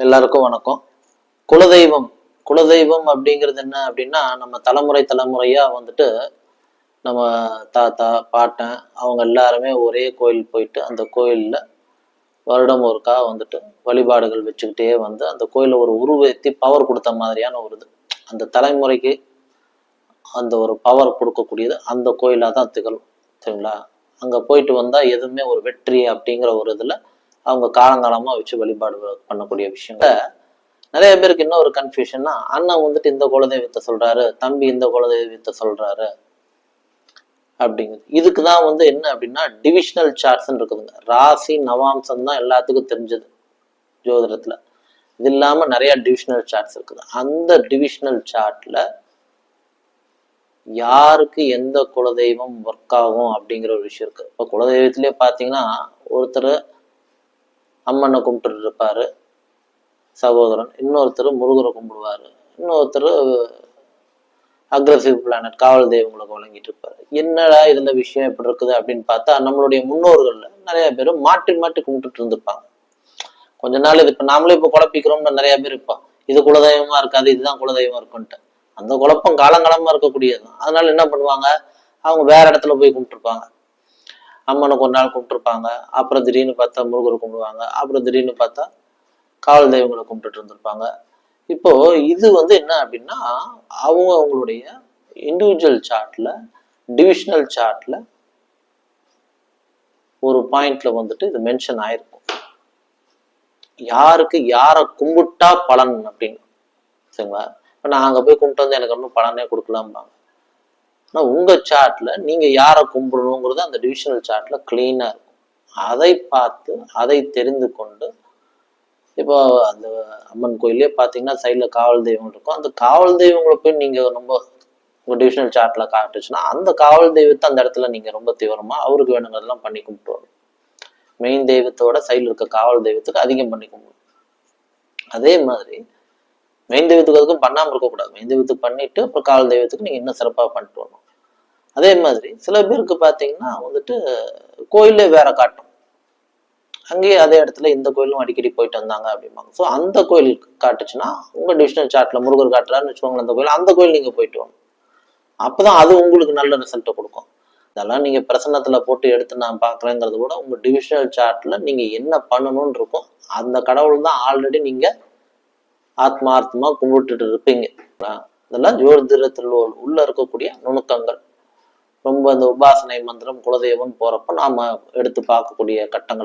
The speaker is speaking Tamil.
எல்லாருக்கும் வணக்கம். குலதெய்வம் குலதெய்வம் அப்படிங்கிறது என்ன அப்படின்னா நம்ம தலைமுறை தலைமுறையா வந்துட்டு நம்ம தாத்தா பாட்டன் அவங்க எல்லாருமே ஒரே கோயில் போயிட்டு அந்த கோயில்ல வருடம் ஒருக்கா வந்துட்டு வழிபாடுகள் வச்சுக்கிட்டே வந்து அந்த கோயிலை ஒரு உருவேத்தி பவர் கொடுத்த மாதிரியான ஒரு இது. அந்த தலைமுறைக்கு அந்த ஒரு பவர் கொடுக்கக்கூடியது அந்த கோயிலாக தான் திகழும். சரிங்களா? அங்கே போயிட்டு வந்தால் எதுவுமே ஒரு வெற்றி அப்படிங்கிற ஒரு இதில் அவங்க காலங்காலமாக வச்சு வழிபாடு பண்ணக்கூடிய விஷயங்கள. நிறைய பேருக்கு இன்னும் ஒரு கன்ஃபியூஷன்னா அண்ணன் வந்துட்டு இந்த குலதெய்வத்தை சொல்றாரு தம்பி இந்த குலதெய்வத்தை சொல்றாரு அப்படிங்குறது இதுக்கு தான் வந்து என்ன அப்படின்னா டிவிஷனல் சார்ட்ஸ்ன்னு இருக்குதுங்க. ராசி நவாம்சம் தான் எல்லாத்துக்கும் தெரிஞ்சது ஜோதிடத்துல. இது இல்லாம நிறைய டிவிஷனல் சார்ட்ஸ் இருக்குது. அந்த டிவிஷனல் சார்ட்ல யாருக்கு எந்த குலதெய்வம் ஒர்க் ஆகும் அப்படிங்கிற ஒரு விஷயம் இருக்கு. இப்போ குலதெய்வத்திலே பார்த்தீங்கன்னா ஒருத்தர் அம்மனை கும்பிட்டு இருப்பாரு சகோதரன். இன்னொருத்தர் முருகரை கும்பிடுவாரு. இன்னொருத்தர் அக்ரஸிவ் பிளானட் காவல் தெய்வங்களுக்கு வழங்கிட்டு இருப்பாரு என்னடா இருந்த விஷயம் எப்படி இருக்குது அப்படின்னு பார்த்தா நம்மளுடைய முன்னோர்கள்ல நிறைய பேர் மாற்றி மாற்றி கும்பிட்டுட்டு இருந்திருப்பாங்க. கொஞ்ச நாள் இது இப்ப நாமளே இப்ப குழப்பிக்கிறோம்னு நிறைய பேர் இருப்பான் இது குலதெய்வமா இருக்காது இதுதான் குலதெய்வம் இருக்குன்ட்டு. அந்த குழப்பம் காலங்காலமா இருக்கக்கூடியது அதனால என்ன பண்ணுவாங்க? அவங்க வேற இடத்துல போய் கும்பிட்டுருப்பாங்க. அம்மனை கொஞ்ச நாள் கும்பிட்டுருப்பாங்க அப்புறம் திடீர்னு பார்த்தா முருகரை கும்பிடுவாங்க. அப்புறம் திடீர்னு பார்த்தா காவல் தெய்வங்களை கும்பிட்டுட்டு இருந்திருப்பாங்க. இப்போ இது வந்து என்ன அப்படின்னா அவங்க அவங்களுடைய இண்டிவிஜுவல் சார்ட்ல டிவிஷனல் சார்ட்ல ஒரு பாயிண்ட்ல வந்துட்டு இது மென்ஷன் ஆயிருக்கும். யாருக்கு யாரை கும்பிட்டா பலன் அப்படின்னு. சரிங்களா? இப்போ நான் அங்கே போய் கும்பிட்டு வந்து எனக்கு ஒன்றும் பலனே கொடுக்கலாம்பாங்க. ஆனால் உங்கள் சார்ட்டில் நீங்கள் யாரை கும்பிடணுங்கிறது அந்த டிவிஷனல் சார்ட்டில் க்ளீனாக இருக்கும். அதை பார்த்து அதை தெரிந்து கொண்டு இப்போ அந்த அம்மன் கோயிலே பார்த்தீங்கன்னா சைடில் காவல் தெய்வம் இருக்கும். அந்த காவல் தெய்வங்களை போய் நீங்கள் ரொம்ப உங்கள் டிவிஷனல் சார்ட்டில் காட்டுச்சுன்னா அந்த காவல் தெய்வத்தை அந்த இடத்துல நீங்கள் ரொம்ப தீவிரமாக அவருக்கு வேணுங்கிறதெல்லாம் பண்ணி கும்பிட்டு வரணும் மெயின் தெய்வத்தோட சைடில் இருக்க காவல் தெய்வத்துக்கு அதிகம் பண்ணி கும்பிடணும். அதே மாதிரி மெயின் தெய்வத்துக்கு அதுக்கும் பண்ணாமல் இருக்கக்கூடாது. மெயின் தெய்வத்துக்கு பண்ணிட்டு அப்புறம் காவல் தெய்வத்துக்கு நீங்கள் இன்னும் சிறப்பாக பண்ணிட்டு வரணும். அதே மாதிரி சில பேருக்கு பார்த்தீங்கன்னா வந்துட்டு கோயிலே வேற காட்டும். அங்கேயே அதே இடத்துல இந்த கோயிலும் அடிக்கடி போயிட்டு வந்தாங்க அப்படிம்பாங்க. ஸோ அந்த கோயில் காட்டுச்சுன்னா உங்க டிவிஷனல் சார்ட்ல முருகர் காட்டுறாருன்னு வச்சுக்கோங்களேன் அந்த கோயில் அந்த கோயில் நீங்க போயிட்டு வாங்க. அப்பதான் அது உங்களுக்கு நல்ல ரிசல்ட்டை கொடுக்கும். இதெல்லாம் நீங்க பிரசன்னத்துல போட்டு எடுத்து நான் பாக்குறேங்கிறத விட உங்க டிவிஷனல் சார்ட்ல நீங்க என்ன பண்ணணும்னு இருக்கும். அந்த கடவுள் தான் ஆல்ரெடி நீங்க ஆத்மார்த்தமா கும்பிட்டுட்டு இருப்பீங்க. இதெல்லாம் ஜோதிடத்தில் உள்ள இருக்கக்கூடிய நுணுக்கங்கள். ரொம்ப அந்த உபாசனை மந்திரம் குலதெய்வம் போறப்ப நாம எடுத்து பார்க்கக்கூடிய கட்டங்கள்.